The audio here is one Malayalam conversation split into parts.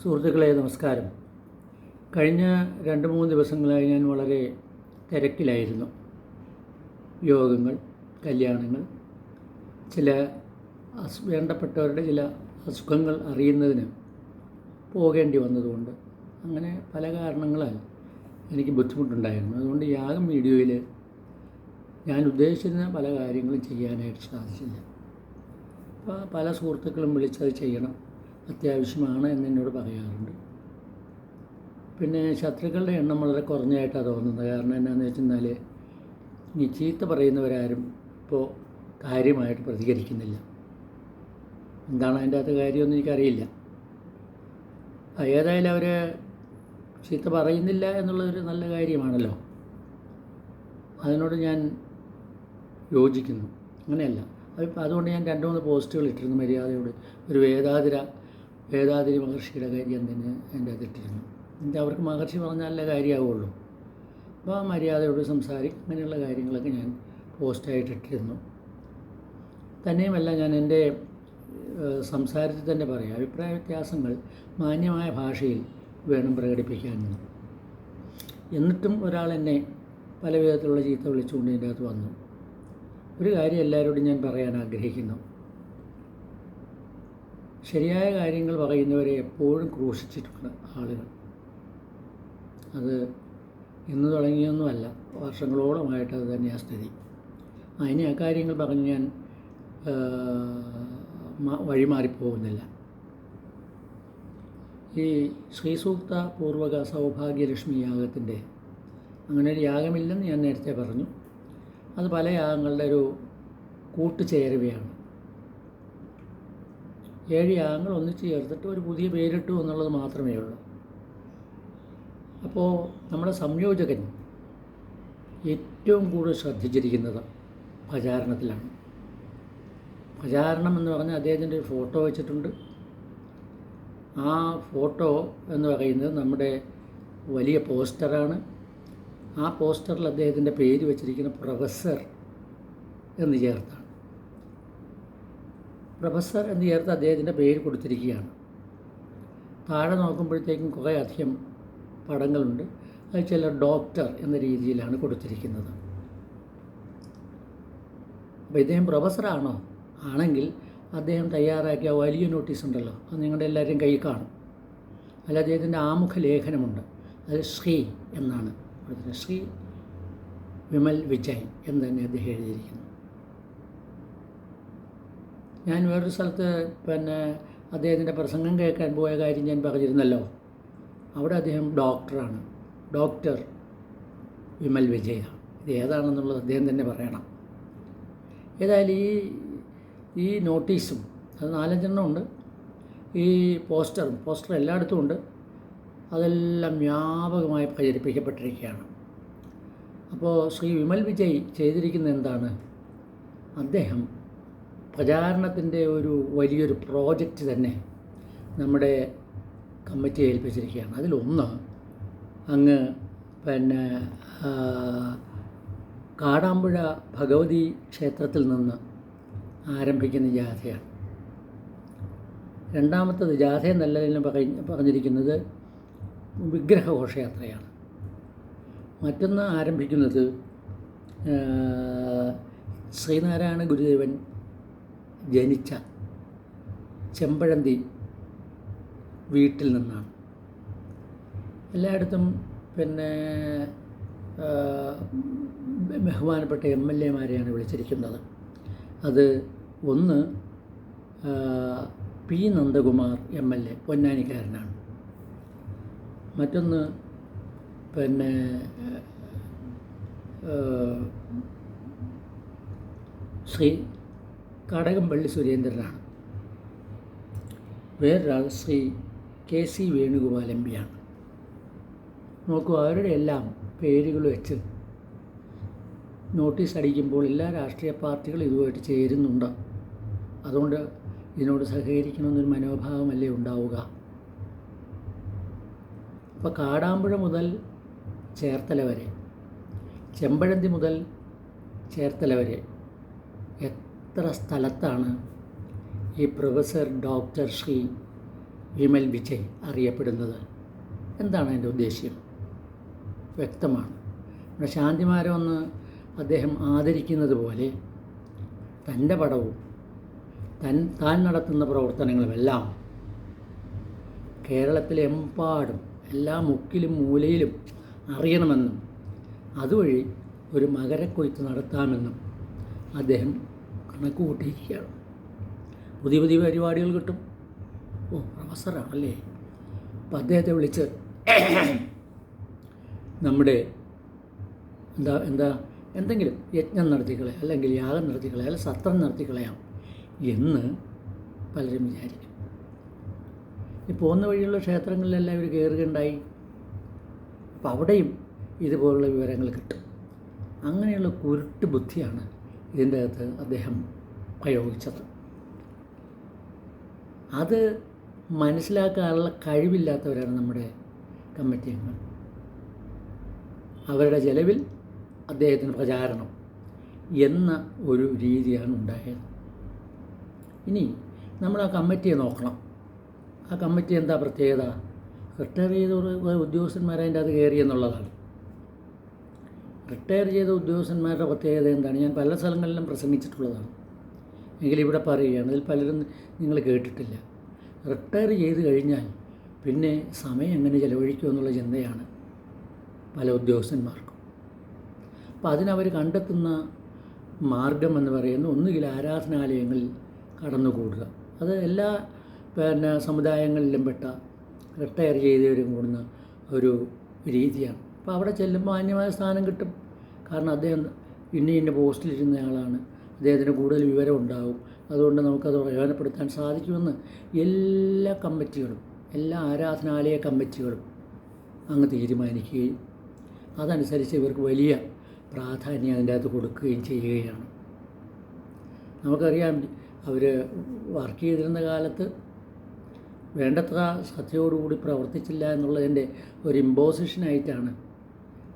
സുഹൃത്തുക്കളെ നമസ്കാരം. കഴിഞ്ഞ രണ്ട് മൂന്ന് ദിവസങ്ങളായി ഞാൻ വളരെ തിരക്കിലായിരുന്നു. യോഗങ്ങൾ കല്യാണങ്ങൾ ചില വേണ്ടപ്പെട്ടവരുടെ ചില അസുഖങ്ങൾ അറിയുന്നതിന് പോകേണ്ടി വന്നതുകൊണ്ട് അങ്ങനെ പല കാരണങ്ങളാൽ എനിക്ക് ബുദ്ധിമുട്ടുണ്ടായിരുന്നു. അതുകൊണ്ട് യാഗം വീഡിയോയിൽ ഞാൻ ഉദ്ദേശിച്ചിരുന്ന പല കാര്യങ്ങളും ചെയ്യാനായിട്ട് സാധിച്ചില്ല. അപ്പോൾ പല സുഹൃത്തുക്കളും വിളിച്ചത് ചെയ്യണം. അത്യാവശ്യമാണ് എന്ന് എന്നോട് പറയാറുണ്ട്. പിന്നെ ശത്രുക്കളുടെ എണ്ണം വളരെ കുറഞ്ഞായിട്ടാണ് തോന്നുന്നത്. കാരണം എന്നാന്ന് വെച്ചെന്നാൽ ഈ ചീത്ത പറയുന്നവരാരും ഇപ്പോൾ കാര്യമായിട്ട് പ്രതികരിക്കുന്നില്ല. എന്താണ് അതിന്റെ അകത്ത് കാര്യമൊന്നും എനിക്കറിയില്ല. ഏതായാലും അവർ ചീത്ത പറയുന്നില്ല എന്നുള്ളതൊരു നല്ല കാര്യമാണല്ലോ. അതിനോട് ഞാൻ യോജിക്കുന്നു. അങ്ങനെയല്ല. അത് അതുകൊണ്ട് ഞാൻ രണ്ട് മൂന്ന് പോസ്റ്റുകൾ ഇട്ടിരുന്നു മര്യാദയോട്. ഒരു വേദാതിര വേദാതിരി മഹർഷിയുടെ കാര്യം തന്നെ എന്റെ അതിട്ടിരുന്നു? എന്നിട്ട് അവർക്ക് മഹർഷി പറഞ്ഞാലേ കാര്യമാവുള്ളൂ. അപ്പോൾ ആ മര്യാദയോട് സംസാരിക്കും അങ്ങനെയുള്ള കാര്യങ്ങളൊക്കെ ഞാൻ പോസ്റ്റായിട്ടിട്ടിരുന്നു തന്നെയുമല്ല ഞാൻ എന്റെ സംസാരത്തിൽ തന്നെ പറയാം. അഭിപ്രായ വ്യത്യാസങ്ങൾ മാന്യമായ ഭാഷയിൽ വേണം പ്രകടിപ്പിക്കാനെന്ന് എന്നിട്ടും ഒരാൾ എന്നെ പല വിധത്തിലുള്ള ചീത്ത വിളിച്ചുകൊണ്ട് എന്റെ അകത്ത് വന്നു. ഒരു കാര്യം എല്ലാവരോടും ഞാൻ പറയാൻ ആഗ്രഹിക്കുന്നു. ശരിയായ കാര്യങ്ങൾ പറയുന്നവരെ എപ്പോഴും ക്രൂശിച്ചിട്ടുണ്ട് ആളുകൾ. അത് ഇന്ന് തുടങ്ങിയൊന്നുമല്ല വർഷങ്ങളോളമായിട്ട് അത് തന്നെയാണ് സ്ഥിതി. അതിന് ആ കാര്യങ്ങൾ പറഞ്ഞ് ഞാൻ വഴിമാറിപ്പോകുന്നില്ല. ഈ ശ്രീസൂക്ത പൂർവക സൗഭാഗ്യലക്ഷ്മി യാഗത്തിന്റെ അങ്ങനെ ഒരു യാഗമില്ലെന്ന് ഞാൻ നേരത്തെ പറഞ്ഞു. അത് പല യാഗങ്ങളുടെ ഒരു കൂട്ടുചേരുവയാണ്. ഏഴ് യാഗങ്ങൾ ഒന്നിച്ച് ചേർത്തിട്ട് ഒരു പുതിയ പേരിട്ടു എന്നുള്ളത് മാത്രമേ ഉള്ളൂ. അപ്പോൾ നമ്മുടെ സംയോജകൻ ഏറ്റവും കൂടുതൽ ശ്രദ്ധിച്ചിരിക്കുന്നത് പ്രചാരണത്തിലാണ്. പ്രചാരണം എന്ന് പറഞ്ഞാൽ അദ്ദേഹത്തിന്റെ ഒരു ഫോട്ടോ വെച്ചിട്ടുണ്ട്. ആ ഫോട്ടോ എന്ന് പറയുന്നത് നമ്മുടെ വലിയ പോസ്റ്ററാണ്. ആ പോസ്റ്ററിൽ അദ്ദേഹത്തിന്റെ പേര് വെച്ചിരിക്കുന്ന പ്രൊഫസർ എന്ന് ചേർത്താണ് പ്രൊഫസർ എന്ന് ചേർത്ത് അദ്ദേഹത്തിന്റെ പേര് കൊടുത്തിരിക്കുകയാണ്. താഴെ നോക്കുമ്പോഴത്തേക്കും കുറേ അധികം പടങ്ങളുണ്ട്. അത് ചില ഡോക്ടർ എന്ന രീതിയിലാണ് കൊടുത്തിരിക്കുന്നത്. അപ്പോൾ ഇദ്ദേഹം പ്രൊഫസറാണോ? ആണെങ്കിൽ അദ്ദേഹം തയ്യാറാക്കിയ വലിയ നോട്ടീസ് ഉണ്ടല്ലോ. അത് നിങ്ങളുടെ എല്ലാവരും കയ്യിൽ കാണും. അല്ല അദ്ദേഹത്തിന്റെ ആമുഖ ലേഖനമുണ്ട്. അത് ശ്രീ എന്നാണ്. ശ്രീ വിമൽ വിജയ് എന്ന് തന്നെ അദ്ദേഹം എഴുതിയിരിക്കുന്നു. ഞാൻ വേറൊരു സ്ഥലത്ത് പിന്നെ അദ്ദേഹത്തിന്റെ പ്രസംഗം കേൾക്കാൻ പോയ കാര്യം ഞാൻ പറഞ്ഞിരുന്നല്ലോ. അവിടെ അദ്ദേഹം ഡോക്ടറാണ്. ഡോക്ടർ വിമൽ വിജയ. ഇത് ഏതാണെന്നുള്ളത് അദ്ദേഹം തന്നെ പറയണം. ഏതായാലും ഈ ഈ നോട്ടീസും അത് നാലഞ്ചെണ്ണം ഉണ്ട്. ഈ പോസ്റ്ററും പോസ്റ്റർ എല്ലായിടത്തും ഉണ്ട്. അതെല്ലാം വ്യാപകമായി പ്രചരിപ്പിക്കപ്പെട്ടിരിക്കുകയാണ്. അപ്പോൾ ശ്രീ വിമൽ വിജയ് ചെയ്തിരിക്കുന്ന എന്താണ്? അദ്ദേഹം പ്രചാരണത്തിന്റെ ഒരു വലിയൊരു പ്രോജക്റ്റ് തന്നെ നമ്മുടെ കമ്മിറ്റിയെ ഏൽപ്പിച്ചിരിക്കുകയാണ്. അതിലൊന്ന് അങ്ങ് പിന്നെ കാടാമ്പുഴ ഭഗവതി ക്ഷേത്രത്തിൽ നിന്ന് ആരംഭിക്കുന്ന ജാഥയാണ്. രണ്ടാമത്തത് ജാഥ എന്നല്ല പറഞ്ഞ് പറഞ്ഞിരിക്കുന്നത് വിഗ്രഹഘോഷയാത്രയാണ്. മറ്റൊന്ന് ആരംഭിക്കുന്നത് ശ്രീനാരായണ ഗുരുദേവൻ ജനിച്ച ചെമ്പഴന്തി വീട്ടിൽ നിന്നാണ്. എല്ലായിടത്തും പിന്നെ ബഹുമാനപ്പെട്ട എം എൽ എമാരെയാണ് വിളിച്ചിരിക്കുന്നത്. അത് ഒന്ന് P Nandakumar M L A പൊന്നാനിക്കാരനാണ്. മറ്റൊന്ന് പിന്നെ ശ്രീ കടകംപള്ളി സുരേന്ദ്രനാണ്. വേറൊരാൾ Shri K C Venugopal M പിയാണ് നോക്കൂ അവരുടെ എല്ലാം പേരുകൾ വെച്ച് നോട്ടീസ് അടിക്കുമ്പോൾ എല്ലാ രാഷ്ട്രീയ പാർട്ടികളും ഇതുമായിട്ട് ചേരുന്നുണ്ട്. അതുകൊണ്ട് ഇതിനോട് സഹകരിക്കണമെന്നൊരു മനോഭാവമല്ലേ ഉണ്ടാവുക? അപ്പോൾ കാടാമ്പുഴ മുതൽ ചേർത്തല വരെ ചെമ്പഴന്തി മുതൽ ചേർത്തല വരെ എത്ര സ്ഥലത്താണ് ഈ പ്രൊഫസർ ഡോക്ടർ ശ്രീ വിമൽ വിജയ് അറിയപ്പെടുന്നത്? എന്താണ് അതിന്റെ ഉദ്ദേശ്യം? വ്യക്തമാണ്. നമ്മുടെ ശാന്തിമാരൊന്ന് അദ്ദേഹം ആദരിക്കുന്നത് പോലെ തന്റെ പടവും തൻ താൻ നടത്തുന്ന പ്രവർത്തനങ്ങളുമെല്ലാം കേരളത്തിലെമ്പാടും എല്ലാ മുക്കിലും മൂലയിലും അറിയണമെന്നും അതുവഴി ഒരു മകരക്കൊയ്ത്ത് നടത്താമെന്നും അദ്ദേഹം കണക്ക് കൂട്ടിയിരിക്കുകയാണ്. പുതിയ പുതിയ പരിപാടികൾ കിട്ടും. ഓ പ്രൊഫസറാണല്ലേ അപ്പം അദ്ദേഹത്തെ വിളിച്ച് നമ്മുടെ എന്താ എന്താ എന്തെങ്കിലും യജ്ഞം നടത്തിക്കളെ അല്ലെങ്കിൽ യാഗം നടത്തിക്കളെ അല്ലെങ്കിൽ സത്രം നടത്തിക്കളയാം എന്ന് പലരും വിചാരിക്കും. ഈ പോകുന്ന വഴിയുള്ള ക്ഷേത്രങ്ങളിലെല്ലാം ഇവർ കയറുകയുണ്ടായി അപ്പം അവിടെയും ഇതുപോലുള്ള വിവരങ്ങൾ കിട്ടും. അങ്ങനെയുള്ള കുരുട്ട് ബുദ്ധിയാണ് ഇതിന്റെ അകത്ത് അദ്ദേഹം പ്രയോഗിച്ചത്. അത് മനസ്സിലാക്കാനുള്ള കഴിവില്ലാത്തവരാണ് നമ്മുടെ കമ്മിറ്റി അംഗങ്ങൾ അവരുടെ ചെലവിൽ അദ്ദേഹത്തിന് പ്രചാരണം എന്ന ഒരു രീതിയാണ് ഉണ്ടായത്. ഇനി നമ്മൾ ആ കമ്മിറ്റിയെ നോക്കണം. ആ കമ്മിറ്റി എന്താ പ്രത്യേകത? റിട്ടയർ ചെയ്ത ഉദ്യോഗസ്ഥന്മാരതിന്റെ അത് കയറി എന്നുള്ളതാണ്. റിട്ടയർ ചെയ്ത ഉദ്യോഗസ്ഥന്മാരുടെ പ്രത്യേകത എന്താണ്? ഞാൻ പല സ്ഥലങ്ങളിലും പ്രസംഗിച്ചിട്ടുള്ളതാണ്. എങ്കിലും ഇവിടെ പറയുകയാണ് അതിൽ പലരും നിങ്ങൾ കേട്ടിട്ടില്ല. റിട്ടയർ ചെയ്ത് കഴിഞ്ഞാൽ പിന്നെ സമയം എങ്ങനെ ചിലവഴിക്കും എന്നുള്ള ചിന്തയാണ് പല ഉദ്യോഗസ്ഥന്മാർക്കും. അപ്പോൾ അതിനവർ കണ്ടെത്തുന്ന മാർഗം എന്ന് പറയുന്നത് ഒന്നുകിൽ ആരാധനാലയങ്ങളിൽ കടന്നുകൂടുക. അത് എല്ലാ പിന്നെ സമുദായങ്ങളിലും പെട്ട റിട്ടയർ ചെയ്തവരും കൂടുന്ന ഒരു രീതിയാണ്. അപ്പോൾ അവിടെ ചെല്ലുമ്പോൾ മാന്യമായ സ്ഥാനം കിട്ടും. കാരണം അദ്ദേഹം ഇന്ന ഇന്ന പോസ്റ്റിലിരുന്ന ആളാണ്. അദ്ദേഹത്തിന് കൂടുതൽ വിവരം ഉണ്ടാവും. അതുകൊണ്ട് നമുക്കത് പ്രയോജനപ്പെടുത്താൻ സാധിക്കുമെന്ന് എല്ലാ കമ്മിറ്റികളും എല്ലാ ആരാധനാലയ കമ്മിറ്റികളും അങ്ങ് തീരുമാനിക്കുകയും അതനുസരിച്ച് ഇവർക്ക് വലിയ പ്രാധാന്യം അതിന്റെ അകത്ത് കൊടുക്കുകയും ചെയ്യുകയാണ്. നമുക്കറിയാം അവർ വർക്ക് ചെയ്തിരുന്ന കാലത്ത് വേണ്ടത്ര ശ്രദ്ധയോടുകൂടി പ്രവർത്തിച്ചില്ല എന്നുള്ളതിന്റെ ഒരു ഇമ്പോസിഷനായിട്ടാണ്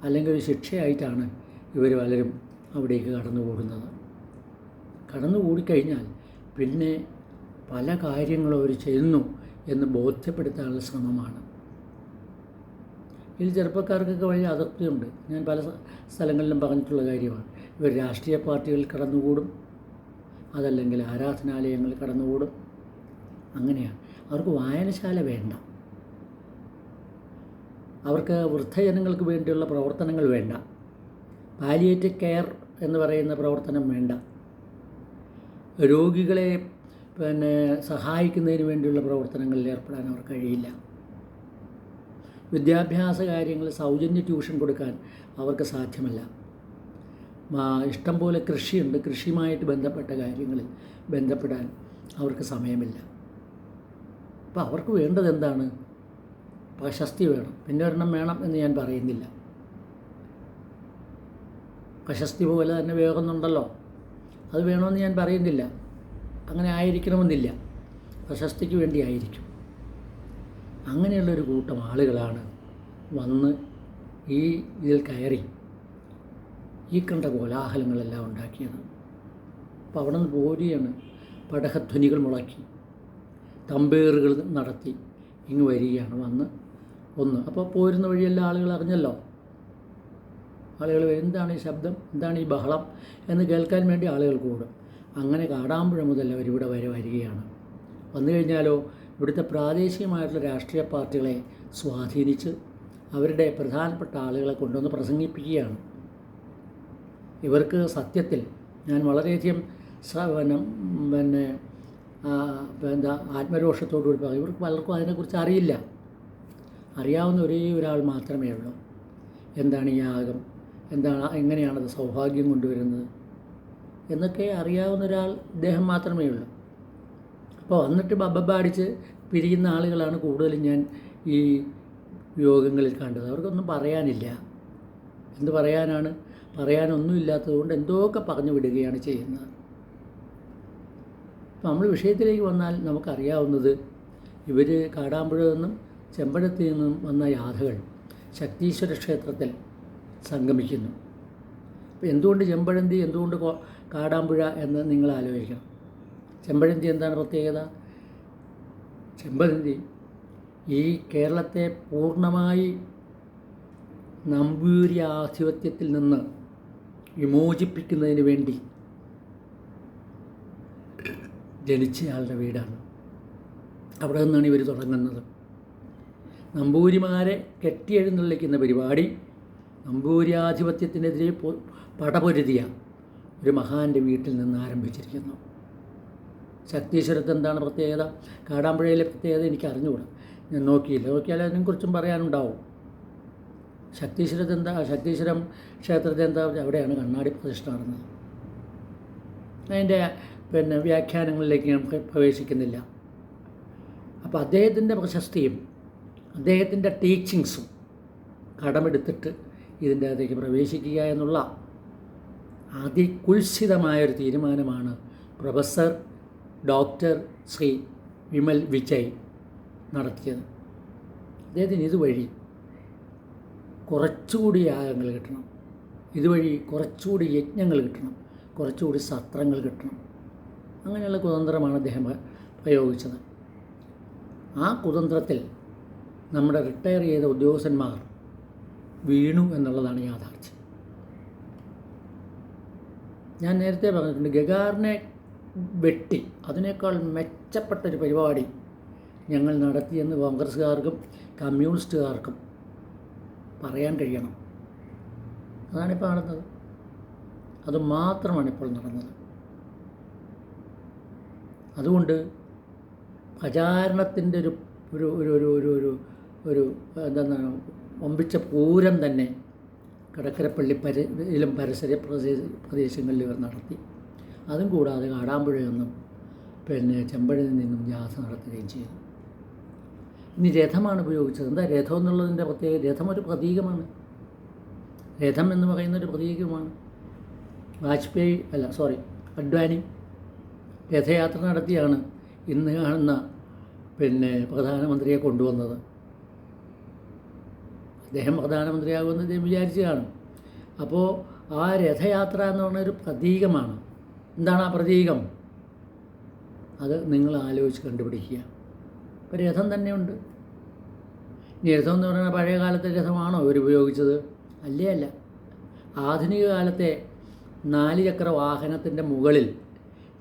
അല്ലെങ്കിൽ ഒരു ശിക്ഷയായിട്ടാണ് ഇവർ പലരും അവിടേക്ക് കടന്നു കൂടുന്നത് കടന്നു കൂടിക്കഴിഞ്ഞാൽ പിന്നെ പല കാര്യങ്ങളും അവർ ചെയ്യുന്നു എന്ന് ബോധ്യപ്പെടുത്താനുള്ള ശ്രമമാണ്. ഇതിൽ ചെറുപ്പക്കാർക്കൊക്കെ വലിയ അതിർത്തിയുണ്ട് ഞാൻ പല സ്ഥലങ്ങളിലും പറഞ്ഞിട്ടുള്ള കാര്യമാണ്. ഇവർ രാഷ്ട്രീയ പാർട്ടികളിൽ കടന്നുകൂടും. അതല്ലെങ്കിൽ ആരാധനാലയങ്ങളിൽ കടന്നുകൂടും. അങ്ങനെയാണ്. അവർക്ക് വായനശാല വേണ്ട. അവർക്ക് വൃദ്ധജനങ്ങൾക്ക് വേണ്ടിയുള്ള പ്രവർത്തനങ്ങൾ വേണ്ട. പാലിയേറ്റീവ് കെയർ എന്ന് പറയുന്ന പ്രവർത്തനം വേണ്ട. രോഗികളെ പിന്നെ സഹായിക്കുന്നതിന് വേണ്ടിയുള്ള പ്രവർത്തനങ്ങളിൽ ഏർപ്പെടാൻ അവർക്ക് കഴിയില്ല. വിദ്യാഭ്യാസ കാര്യങ്ങൾ സൗജന്യ ട്യൂഷൻ കൊടുക്കാൻ അവർക്ക് സാധ്യമല്ല. ഇഷ്ടം പോലെ കൃഷിയുണ്ട്. കൃഷിയുമായിട്ട് ബന്ധപ്പെട്ട കാര്യങ്ങളിൽ ബന്ധപ്പെടാൻ അവർക്ക് സമയമില്ല. അപ്പോൾ അവർക്ക് വേണ്ടത് എന്താണ്? പ്രശസ്തി വേണം. പിന്നെ ഒരെണ്ണം വേണം എന്ന് ഞാൻ പറയുന്നില്ല. പ്രശസ്തി പോലെ തന്നെ വേറൊന്നുണ്ടല്ലോ അത് വേണമെന്ന് ഞാൻ പറയുന്നില്ല. അങ്ങനെ ആയിരിക്കണമെന്നില്ല. പ്രശസ്തിക്ക് വേണ്ടി ആയിരിക്കും. അങ്ങനെയുള്ളൊരു കൂട്ടം ആളുകളാണ് വന്ന് ഈ ഇതിൽ കയറി ഈ കണ്ട കോലാഹലങ്ങളെല്ലാം ഉണ്ടാക്കിയത്. അപ്പോൾ അവിടെ നിന്ന് പോരുകയാണ്. പടഹധ്വനികൾ മുളക്കി. തമ്പേറുകൾ നടത്തി ഇങ്ങ് വരികയാണ് വന്ന് ഒന്ന്. അപ്പോൾ പോരുന്ന വഴിയെല്ലാം ആളുകൾ അറിഞ്ഞല്ലോ? ആളുകൾ എന്താണ് ഈ ശബ്ദം? എന്താണ് ഈ ബഹളം? എന്ന് കേൾക്കാൻ വേണ്ടി ആളുകൾ കൂടും. അങ്ങനെ കാടാമ്പുഴ മുതൽ അവരിവിടെ വരെ വരികയാണ്. വന്നു കഴിഞ്ഞാലോ ഇവിടുത്തെ പ്രാദേശികമായിട്ടുള്ള രാഷ്ട്രീയ പാർട്ടികളെ സ്വാധീനിച്ച് അവരുടെ പ്രധാനപ്പെട്ട ആളുകളെ കൊണ്ടുവന്ന് പ്രസംഗിപ്പിക്കുകയാണ്. ഇവർക്ക് സത്യത്തിൽ ഞാൻ വളരെയധികം പിന്നെ പിന്നെ എന്താ ആത്മരോഷത്തോടുകൂടി പറയും. ഇവർക്ക് പലർക്കും അതിനെക്കുറിച്ച് അറിയില്ല. അറിയാവുന്ന ഒരേ ഒരാൾ മാത്രമേ ഉള്ളൂ. എന്താണ് ഈ യാഗം എന്താണ് എങ്ങനെയാണത് സൗഭാഗ്യം കൊണ്ടുവരുന്നത്? എന്നൊക്കെ അറിയാവുന്ന ഒരാൾ ഇദ്ദേഹം മാത്രമേ ഉള്ളൂ. അപ്പോൾ വന്നിട്ട് ബബ്ബാടിച്ച് പിരിയുന്ന ആളുകളാണ് കൂടുതലും ഞാൻ ഈ യോഗങ്ങളിൽ കണ്ടത്. അവർക്കൊന്നും പറയാനില്ല. എന്ത് പറയാനാണ്? പറയാനൊന്നുമില്ലാത്തതുകൊണ്ട് എന്തോക്കെ പറഞ്ഞു വിടുകയാണ് ചെയ്യുന്നത്. നമ്മൾ വിഷയത്തിലേക്ക് വന്നാൽ നമുക്കറിയാവുന്നത് ഇവർ കാടാമ്പുഴ നിന്നും ചെമ്പഴത്തിൽ നിന്നും വന്ന യാഥകൾ ശക്തീശ്വര ക്ഷേത്രത്തിൽ സംഗമിക്കുന്നു. എന്തുകൊണ്ട് ചെമ്പഴന്തി എന്തുകൊണ്ട് കാടാമ്പുഴ എന്ന് നിങ്ങൾ ആലോചിക്കണം. ചെമ്പഴന്തി എന്താണ് പ്രത്യേകത? ചെമ്പഴന്തി ഈ കേരളത്തെ പൂർണമായി നമ്പൂരി ആധിപത്യത്തിൽ നിന്ന് വിമോചിപ്പിക്കുന്നതിന് വേണ്ടി ജനിച്ചയാളുടെ വീടാണ്. അവിടെ നിന്നാണ് ഇവർ തുടങ്ങുന്നത്. നമ്പൂരിമാരെ കെട്ടിയെഴുന്നള്ളിക്കുന്ന പരിപാടി നമ്പൂരിയാധിപത്യത്തിനെതിരെ പടപൊരുതിയ ഒരു മഹാന്റെ വീട്ടിൽ നിന്ന് ആരംഭിച്ചിരിക്കുന്നു. ശക്തീശ്വരത്ത് എന്താണ് പ്രത്യേകത? കാടാമ്പുഴയിലെ പ്രത്യേകത എനിക്ക് അറിഞ്ഞുകൂടാ ഞാൻ നോക്കിയില്ല. നോക്കിയാൽ അതിനെക്കുറിച്ചും പറയാനുണ്ടാവും. ശക്തീശ്വരത്ത് എന്താ ശക്തീശ്വരം ക്ഷേത്രത്തിൽ എന്താ അവിടെയാണ് കണ്ണാടി പ്രതിഷ്ഠ നടന്നത്. അതിന്റെ പിന്നെ വ്യാഖ്യാനങ്ങളിലേക്ക് ഞാൻ പ്രവേശിക്കുന്നില്ല. അപ്പോൾ അദ്ദേഹത്തിന്റെ പ്രശസ്തിയും അദ്ദേഹത്തിന്റെ ടീച്ചിങ്സും കടമെടുത്തിട്ട് ഇതിന്റെ അകത്തേക്ക് പ്രവേശിക്കുക എന്നുള്ള അതികുൽസിതമായൊരു തീരുമാനമാണ് പ്രൊഫസർ ഡോക്ടർ ശ്രീ വിമൽ വിജയ് നടത്തിയത്. അദ്ദേഹത്തിന് ഇതുവഴി കുറച്ചുകൂടി യാഗങ്ങൾ കിട്ടണം. ഇതുവഴി കുറച്ചുകൂടി യജ്ഞങ്ങൾ കിട്ടണം. കുറച്ചുകൂടി സത്രങ്ങൾ കിട്ടണം. അങ്ങനെയുള്ള കുതന്ത്രമാണ് അദ്ദേഹം പ്ര- പ്രയോഗിച്ചത്. ആ കുതന്ത്രത്തിൽ നമ്മുടെ റിട്ടയർ ചെയ്ത ഉദ്യോഗസ്ഥന്മാർ വീണു എന്നുള്ളതാണ് യാഥാർത്ഥ്യം. ഞാൻ നേരത്തെ പറഞ്ഞിട്ടുണ്ട് ഗഗാറിനെ വെട്ടി അതിനേക്കാൾ മെച്ചപ്പെട്ടൊരു പരിപാടി ഞങ്ങൾ നടത്തിയെന്ന് കോൺഗ്രസ്സുകാർക്കും കമ്മ്യൂണിസ്റ്റുകാർക്കും പറയാൻ കഴിയണം. അതാണിപ്പോൾ നടന്നത്. അത് മാത്രമാണ് ഇപ്പോൾ നടന്നത്. അതുകൊണ്ട് പ്രചാരണത്തിന്റെ ഒരു ഒരു ഒരു ഒരു ഒരു ഒരു എന്താണ് ഒമ്പിച്ച പൂരം തന്നെ കടക്കരപ്പള്ളി പരിലും പരിസര പ്രദേശ പ്രദേശങ്ങളിൽ ഇവർ നടത്തി. അതും കൂടാതെ കാടാമ്പുഴയിൽ നിന്നും പിന്നെ ചെമ്പഴയിൽ നിന്നും ജാഥ നടത്തുകയും ചെയ്തു. ഇനി രഥമാണ് ഉപയോഗിച്ചത്. എന്താ രഥം എന്നുള്ളതിന്റെ പ്രത്യേക രഥം ഒരു പ്രതീകമാണ്. രഥം എന്ന് പറയുന്ന ഒരു പ്രതീകമാണ്. വാജ്പേയി അല്ല സോറി അഡ്വാനി രഥയാത്ര നടത്തിയാണ് ഇന്ന് കാണുന്ന പിന്നെ പ്രധാനമന്ത്രിയെ കൊണ്ടുവന്നത്. അദ്ദേഹം പ്രധാനമന്ത്രിയാകുമെന്ന് അദ്ദേഹം വിചാരിച്ചു കാണും അപ്പോൾ ആ രഥയാത്ര എന്ന് പറഞ്ഞ ഒരു പ്രതീകമാണ്. എന്താണ് ആ പ്രതീകം? അത് നിങ്ങൾ ആലോചിച്ച് കണ്ടുപിടിക്കുക. ഇപ്പോൾ രഥം തന്നെയുണ്ട്. ഇനി രഥം എന്ന് പറഞ്ഞാൽ പഴയ കാലത്തെ രഥമാണോ ഇവർ ഉപയോഗിച്ചത്? അല്ലേ അല്ല. ആധുനിക കാലത്തെ നാല് ചക്ര വാഹനത്തിന്റെ മുകളിൽ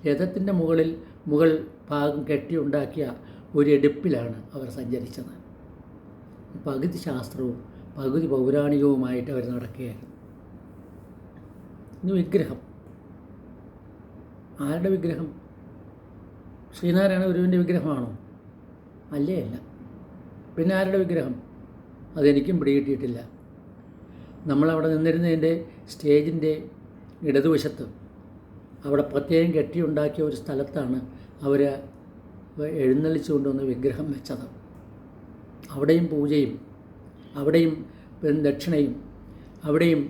രഥത്തിന്റെ മുകളിൽ മുകൾ ഭാഗം കെട്ടിയുണ്ടാക്കിയ ഒരു എടുപ്പിലാണ് അവർ സഞ്ചരിച്ചത്. പകുതി ശാസ്ത്രവും പകുതി പൗരാണികവുമായിട്ട് അവർ നടക്കുകയായിരുന്നു. ഇന്ന് വിഗ്രഹം. ആരുടെ വിഗ്രഹം? ശ്രീനാരായണ ഗുരുവിന്റെ വിഗ്രഹമാണോ? അല്ലേ അല്ല പിന്നെ ആരുടെ വിഗ്രഹം? അതെനിക്കും പിടികിട്ടിയിട്ടില്ല. നമ്മളവിടെ നിന്നിരുന്നതിന്റെ സ്റ്റേജിന്റെ ഇടതുവശത്ത് അവിടെ പ്രത്യേകം കെട്ടിയുണ്ടാക്കിയ ഒരു സ്ഥലത്താണ് അവർ എഴുന്നള്ളിച്ചു കൊണ്ടുവന്ന് വിഗ്രഹം വെച്ചത്. അവിടെയും പൂജയും അവിടെയും ദക്ഷിണയും അവിടെയും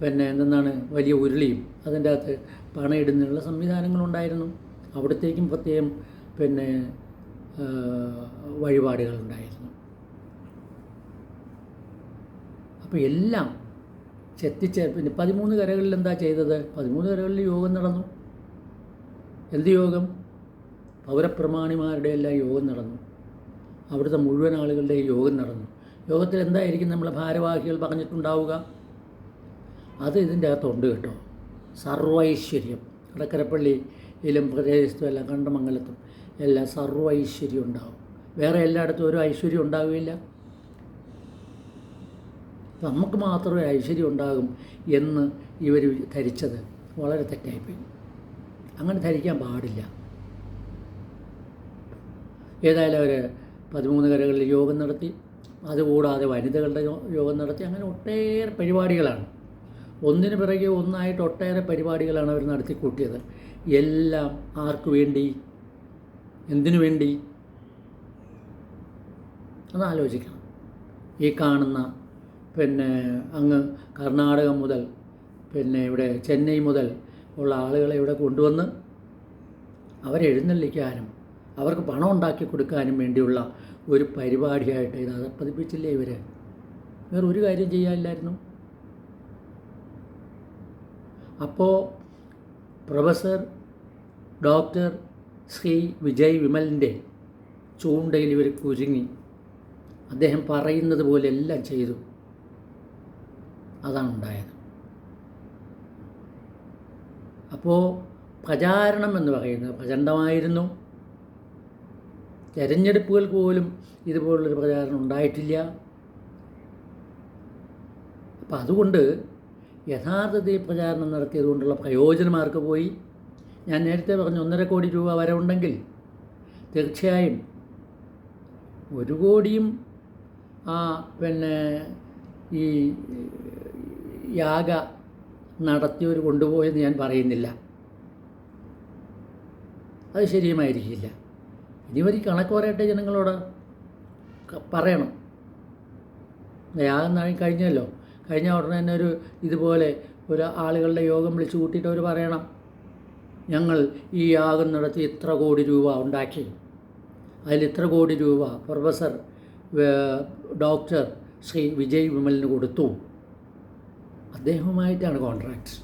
പിന്നെ എന്തെന്നാണ് വലിയ ഉരുളിയും അതിന്റെ അകത്ത് പണയിടുന്നതിനുള്ള സംവിധാനങ്ങളുണ്ടായിരുന്നു. അവിടത്തേക്കും പ്രത്യേകം പിന്നെ വഴിപാടുകളുണ്ടായിരുന്നു. അപ്പോൾ എല്ലാം ചെത്തിച്ച് പിന്നെ പതിമൂന്ന് കരകളിൽ എന്താ ചെയ്തത്? പതിമൂന്ന് കരകളിൽ യോഗം നടന്നു. എന്ത് യോഗം? പൗരപ്രമാണിമാരുടെ എല്ലാം യോഗം നടന്നു. അവിടുത്തെ മുഴുവൻ ആളുകളുടെയും യോഗം നടന്നു. യോഗത്തിൽ എന്തായിരിക്കും നമ്മളെ ഭാരവാഹികൾ പറഞ്ഞിട്ടുണ്ടാവുക? അത് ഇതിന്റെ അകത്തുണ്ട് കേട്ടോ. സർവൈശ്വര്യം. കടക്കരപ്പള്ളിയിലും പ്രദേശത്തും എല്ലാം കണ്ടമംഗലത്തും എല്ലാം സർവൈശ്വര്യം ഉണ്ടാവും. വേറെ എല്ലായിടത്തും ഒരു ഐശ്വര്യം ഉണ്ടാവുകയില്ല നമുക്ക് മാത്രമേ ഐശ്വര്യം ഉണ്ടാകും എന്ന് ഇവർ ധരിച്ചത്. വളരെ തെറ്റായിപ്പോയി. അങ്ങനെ ധരിക്കാൻ പാടില്ല. ഏതായാലും അവർ പതിമൂന്ന് കരകളിൽ യോഗം നടത്തി. അതുകൂടാതെ വനിതകളുടെ യോഗം നടത്തി അങ്ങനെ ഒട്ടേറെ പരിപാടികളാണ്. ഒന്നിനു പിറകെ ഒന്നായിട്ട് ഒട്ടേറെ പരിപാടികളാണ് അവർ നടത്തി കൂട്ടിയത് എല്ലാം ആർക്കു വേണ്ടി? എന്തിനു വേണ്ടി? അതാലോചിക്കണം. ഈ കാണുന്ന പിന്നെ അങ്ങ് കർണാടകം മുതൽ പിന്നെ ഇവിടെ ചെന്നൈ മുതൽ ഉള്ള ആളുകളെ ഇവിടെ കൊണ്ടുവന്ന് അവരെ എഴുന്നള്ളിക്കാനും അവർക്ക് പണം ഉണ്ടാക്കി കൊടുക്കാനും വേണ്ടിയുള്ള ഒരു പരിപാടിയായിട്ട് ഇത് അതപ്പതിപ്പിച്ചില്ലേ ഇവരെ? വേറെ ഒരു കാര്യം ചെയ്യാനില്ലായിരുന്നു. അപ്പോൾ പ്രൊഫസർ ഡോക്ടർ ശ്രീ വിജയ് വിമലിന്റെ ചൂണ്ടയിൽ ഇവർ കുരുങ്ങി. അദ്ദേഹം പറയുന്നത് പോലെ എല്ലാം ചെയ്തു. അതാണ് ഉണ്ടായത്. അപ്പോൾ പ്രചാരണം എന്ന് പറയുന്നത് പ്രചണ്ഡമായിരുന്നു. തെരഞ്ഞെടുപ്പുകൾക്ക് പോലും ഇതുപോലുള്ളൊരു പ്രചാരണം ഉണ്ടായിട്ടില്ല. അപ്പം അതുകൊണ്ട് യഥാർത്ഥത്തിൽ പ്രചാരണം നടത്തിയതുകൊണ്ടുള്ള പ്രയോജനമാർക്ക് പോയി. ഞാൻ നേരത്തെ പറഞ്ഞു ഒന്നര കോടി രൂപ വരെ ഉണ്ടെങ്കിൽ തീർച്ചയായും ഒരു കോടിയും ആ പിന്നെ ഈ യാഗ നടത്തിയവർ കൊണ്ടുപോയെന്ന് ഞാൻ പറയുന്നില്ല. അത് ശരിയുമായിരിക്കില്ല. ഇനി കണക്ക് പറയട്ടെ ജനങ്ങളോട്. പറയണം. യാഗം കഴിഞ്ഞല്ലോ. കഴിഞ്ഞ ഉടനെ തന്നെ ഒരു ഇതുപോലെ ഒരു ആളുകളുടെ യോഗം വിളിച്ചു കൂട്ടിയിട്ട് അവർ പറയണം. ഞങ്ങൾ ഈ യാഗം നടത്തി ഇത്ര കോടി രൂപ ഉണ്ടാക്കി. അതിൽ ഇത്ര കോടി രൂപ പ്രൊഫസർ ഡോക്ടർ ശ്രീ വിജയ് വിമലിന് കൊടുത്തു. അദ്ദേഹവുമായിട്ടാണ് കോൺട്രാക്ട്.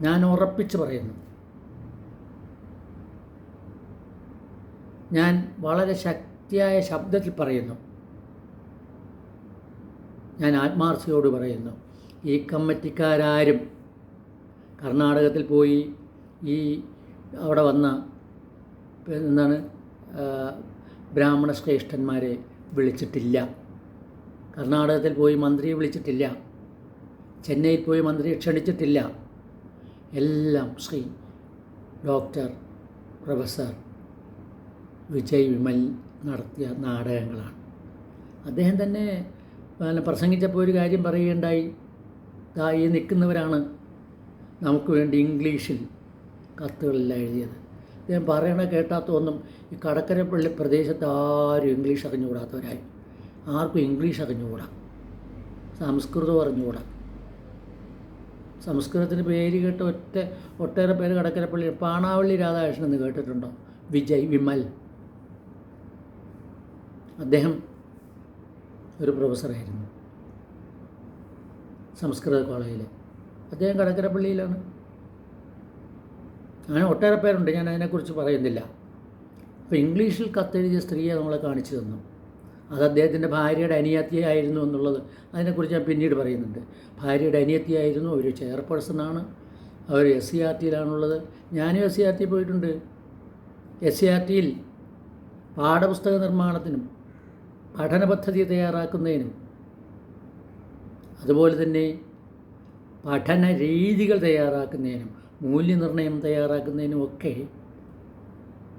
ഞാൻ ഉറപ്പിച്ച് പറയുന്നു. ഞാൻ വളരെ ശക്തിയായ ശബ്ദത്തിൽ പറയുന്നു. ഞാൻ ആത്മാർത്ഥയോട് പറയുന്നു. ഈ കമ്മിറ്റിക്കാരും കർണാടകത്തിൽ പോയി ഈ അവിടെ വന്ന എന്താണ് ബ്രാഹ്മണ ശ്രേഷ്ഠന്മാരെ വിളിച്ചിട്ടില്ല. കർണാടകത്തിൽ പോയി മന്ത്രിയെ വിളിച്ചിട്ടില്ല. ചെന്നൈയിൽ പോയി മന്ത്രിയെ ക്ഷണിച്ചിട്ടില്ല. എല്ലാം ശ്രീ ഡോക്ടർ പ്രൊഫസർ വിജയ് വിമൽ നടത്തിയ നാടകങ്ങളാണ്. അദ്ദേഹം തന്നെ പിന്നെ പ്രസംഗിച്ചപ്പോൾ ഒരു കാര്യം പറയുകയുണ്ടായി. ഈ നിൽക്കുന്നവരാണ് നമുക്ക് വേണ്ടി ഇംഗ്ലീഷിൽ കത്തുകളെല്ലാം എഴുതിയത്. അദ്ദേഹം പറയണ കേട്ടാത്തൊന്നും ഈ കടക്കരപ്പള്ളി പ്രദേശത്ത് ആരും ഇംഗ്ലീഷ് അറിഞ്ഞുകൂടാത്തവരായി. ആർക്കും ഇംഗ്ലീഷ് അറിഞ്ഞുകൂടാ. സംസ്കൃതം അറിഞ്ഞുകൂടാ. സംസ്കൃതത്തിന് പേര് കേട്ട ഒറ്റ ഒട്ടേറെ പേര് കടക്കരപ്പള്ളി പാണാവള്ളി രാധാകൃഷ്ണൻ എന്ന് കേട്ടിട്ടുണ്ടോ? വിജയ് വിമൽ അദ്ദേഹം ഒരു പ്രൊഫസറായിരുന്നു. സംസ്കൃത കോളേജിൽ അദ്ദേഹം കടക്കരപ്പള്ളിയിലാണ്. അങ്ങനെ ഒട്ടേറെ പേരുണ്ട് ഞാൻ അതിനെക്കുറിച്ച് പറയുന്നില്ല. അപ്പോൾ ഇംഗ്ലീഷിൽ കത്തെഴുതിയ സ്ത്രീയെ നമ്മളെ കാണിച്ചു തന്നു. അത് അദ്ദേഹത്തിന്റെ ഭാര്യയുടെ അനിയത്തിയായിരുന്നു എന്നുള്ളത് അതിനെക്കുറിച്ച് ഞാൻ പിന്നീട് പറയുന്നുണ്ട്. ഭാര്യയുടെ അനിയത്തിയായിരുന്നു ഒരു ചെയർപേഴ്സണാണ് അവർ എസ് സി ആർ ടിയിലാണുള്ളത് ഞാനും എസ് സി ആർ ടി പോയിട്ടുണ്ട്. എസ് സി ആർ ടിയിൽ പാഠപുസ്തക നിർമ്മാണത്തിനും പഠന പദ്ധതി തയ്യാറാക്കുന്നതിനും അതുപോലെ തന്നെ പഠന രീതികൾ തയ്യാറാക്കുന്നതിനും മൂല്യനിർണയം തയ്യാറാക്കുന്നതിനും ഒക്കെ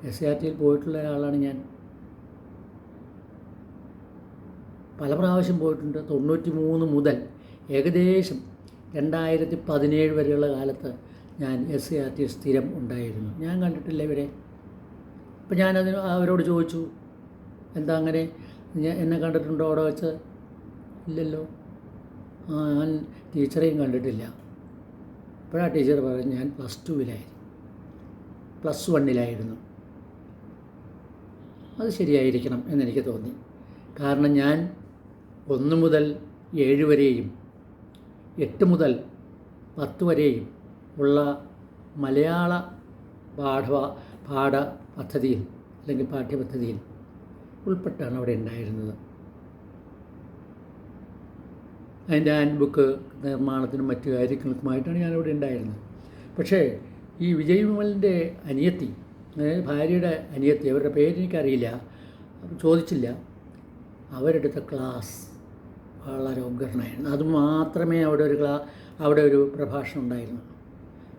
എസ് ആർ ടിയിൽ പോയിട്ടുള്ള ഒരാളാണ് ഞാൻ. പല പ്രാവശ്യം പോയിട്ടുണ്ട്. തൊണ്ണൂറ്റി മൂന്ന് മുതൽ ഏകദേശം രണ്ടായിരത്തി പതിനേഴ് വരെയുള്ള കാലത്ത് ഞാൻ എസ് ആർ ടി സ്ഥിരം ഉണ്ടായിരുന്നു. ഞാൻ കണ്ടിട്ടില്ല ഇവരെ. അപ്പം ഞാനതിന് അവരോട് ചോദിച്ചു എന്താ അങ്ങനെ എന്നെ കണ്ടിട്ടുണ്ടോ അവിടെ വെച്ച്? ഇല്ലല്ലോ. ആ ഞാൻ ടീച്ചറെയും കണ്ടിട്ടില്ല. അപ്പോഴാണ് ടീച്ചർ പറഞ്ഞു ഞാൻ പ്ലസ് ടുവിലായിരുന്നു പ്ലസ് വണ്ണിലായിരുന്നു അത് ശരിയായിരിക്കണം എന്നെനിക്ക് തോന്നി. കാരണം ഞാൻ ഒന്ന് മുതൽ ഏഴ് വരെയും എട്ട് മുതൽ പത്ത് വരെയും ഉള്ള മലയാള പാഠ പാഠ പദ്ധതിയിൽ അല്ലെങ്കിൽ പാഠ്യപദ്ധതിയിൽ ഉൾപ്പെട്ടാണ് അവിടെ ഉണ്ടായിരുന്നത്. അതിന്റെ ഹാൻഡ് ബുക്ക് നിർമ്മാണത്തിനും മറ്റു കാര്യങ്ങൾക്കുമായിട്ടാണ് ഞാനവിടെ ഉണ്ടായിരുന്നത്. പക്ഷേ ഈ വിജയ് വിമലിന്റെ അനിയത്തി ഭാര്യയുടെ അനിയത്തി അവരുടെ പേരെനിക്കറിയില്ല ചോദിച്ചില്ല. അവരെടുത്ത ക്ലാസ് വളരെ ഉഗ്രനായിരുന്നു. അത് മാത്രമേ അവിടെ ഒരു ക്ലാ അവിടെ ഒരു പ്രഭാഷണം ഉണ്ടായിരുന്നു.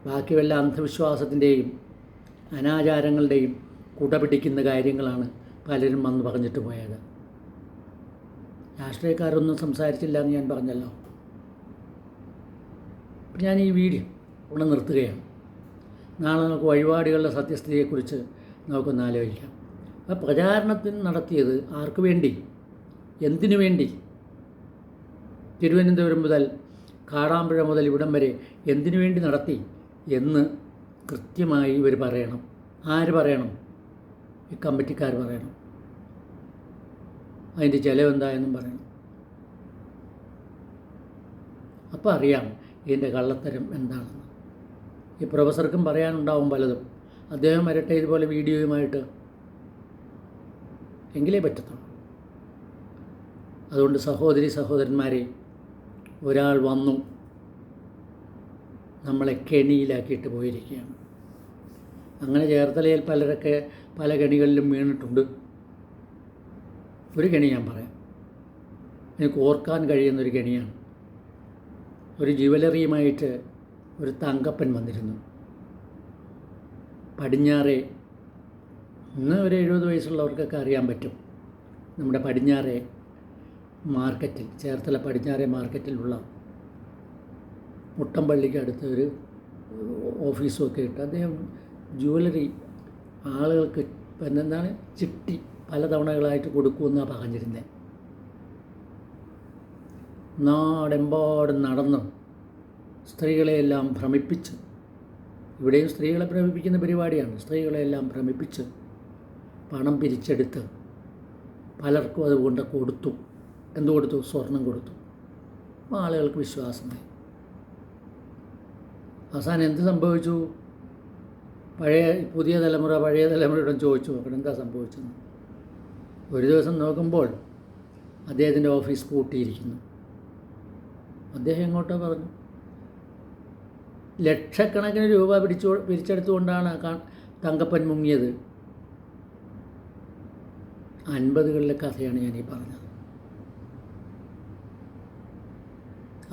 ബാക്കി വല്ല അന്ധവിശ്വാസത്തിന്റെയും അനാചാരങ്ങളുടെയും കുടപിടിക്കുന്ന കാര്യങ്ങളാണ് പലരും വന്ന് പറഞ്ഞിട്ട് പോയത്. രാഷ്ട്രീയക്കാരൊന്നും സംസാരിച്ചില്ല എന്ന് ഞാൻ പറഞ്ഞല്ലോ. ഞാൻ ഈ വീഡിയോ ഇവിടെ നിർത്തുകയാണ്. നാളെ നമുക്ക് വഴിപാടുകളുടെ സത്യസ്ഥിതിയെക്കുറിച്ച് നമുക്കൊന്ന് ആലോചിക്കാം. ആ പ്രചാരണത്തിന് നടത്തിയത് ആർക്ക് വേണ്ടി? എന്തിനു വേണ്ടി? തിരുവനന്തപുരം മുതൽ കാടാമ്പുഴ മുതൽ ഇവിടം വരെ എന്തിനു വേണ്ടി നടത്തി എന്ന് കൃത്യമായി ഇവർ പറയണം. ആര് പറയണം? ഈ കമ്മിറ്റിക്കാർ പറയണം. അതിന്റെ ചിലവ് എന്തായെന്നും പറയണം. അപ്പോൾ അറിയാം ഇതിന്റെ കള്ളത്തരം എന്താണെന്ന്. ഈ പ്രൊഫസർക്കും പറയാനുണ്ടാവും പലതും. അദ്ദേഹം വരട്ടെ ഇതുപോലെ വീഡിയോയുമായിട്ട്. എങ്കിലേ പറ്റത്തുള്ളൂ. അതുകൊണ്ട് സഹോദരി സഹോദരന്മാരെ ഒരാൾ വന്നു നമ്മളെ കെണിയിലാക്കിയിട്ട് പോയിരിക്കുകയാണ്. അങ്ങനെ ചേർത്തലയിൽ പലരൊക്കെ പല കെണികളിലും വീണിട്ടുണ്ട്. ഒരു കെണി ഞാൻ പറയാം. എനിക്ക് ഓർക്കാൻ കഴിയുന്ന ഒരു ഗണിയാണ് ഒരു ജുവലറിയുമായിട്ട് ഒരു തങ്കപ്പൻ വന്നിരുന്നു. പടിഞ്ഞാറെ ഇന്ന് ഒരു എഴുപത് വയസ്സുള്ളവർക്കൊക്കെ അറിയാൻ പറ്റും. നമ്മുടെ പടിഞ്ഞാറെ മാർക്കറ്റിൽ ചേർത്തല പടിഞ്ഞാറെ മാർക്കറ്റിലുള്ള മുട്ടമ്പള്ളിക്ക് അടുത്ത് ഒരു ഓഫീസൊക്കെ ഒക്കെ ഇട്ട് അദ്ദേഹം ജുവലറി ആളുകൾക്ക് എന്താണ്? ചിട്ടി. പല തവണകളായിട്ട് കൊടുക്കുമെന്നാണ് പറഞ്ഞിരുന്നത് നാടെമ്പാടും നടന്ന് സ്ത്രീകളെയെല്ലാം ഭ്രമിപ്പിച്ച്. ഇവിടെയും സ്ത്രീകളെ ഭ്രമിപ്പിക്കുന്ന പരിപാടിയാണ്. സ്ത്രീകളെയെല്ലാം ഭ്രമിപ്പിച്ച് പണം പിരിച്ചെടുത്ത് പലർക്കും അതുകൊണ്ട് കൊടുത്തു. എന്ത് കൊടുത്തു? സ്വർണം കൊടുത്തു. ആളുകൾക്ക് വിശ്വാസമായി. അവസാനം എന്ത് സംഭവിച്ചു? പഴയ പുതിയ തലമുറ പഴയ തലമുറയോടും ചോദിച്ചു നോക്കണം. എന്താ സംഭവിച്ചത് ഒരു ദിവസം നോക്കുമ്പോൾ അദ്ദേഹത്തിന്റെ ഓഫീസ് പൂട്ടിയിരിക്കുന്നു. അദ്ദേഹം എങ്ങോട്ടോ പറഞ്ഞു? ലക്ഷക്കണക്കിന് രൂപ പിടിച്ചു പിരിച്ചെടുത്തുകൊണ്ടാണ് തങ്കപ്പൻ മുങ്ങിയത്. അൻപതുകളിലെ കഥയാണ് ഞാൻ ഈ പറഞ്ഞത്.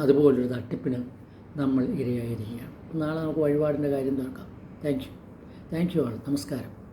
അതുപോലൊരു തട്ടിപ്പിന് നമ്മൾ ഇരയായിരിക്കുകയാണ്. നാളെ നമുക്ക് വഴിപാടിന്റെ കാര്യം നോക്കാം. Thank you. Thank you all. നമസ്കാരം.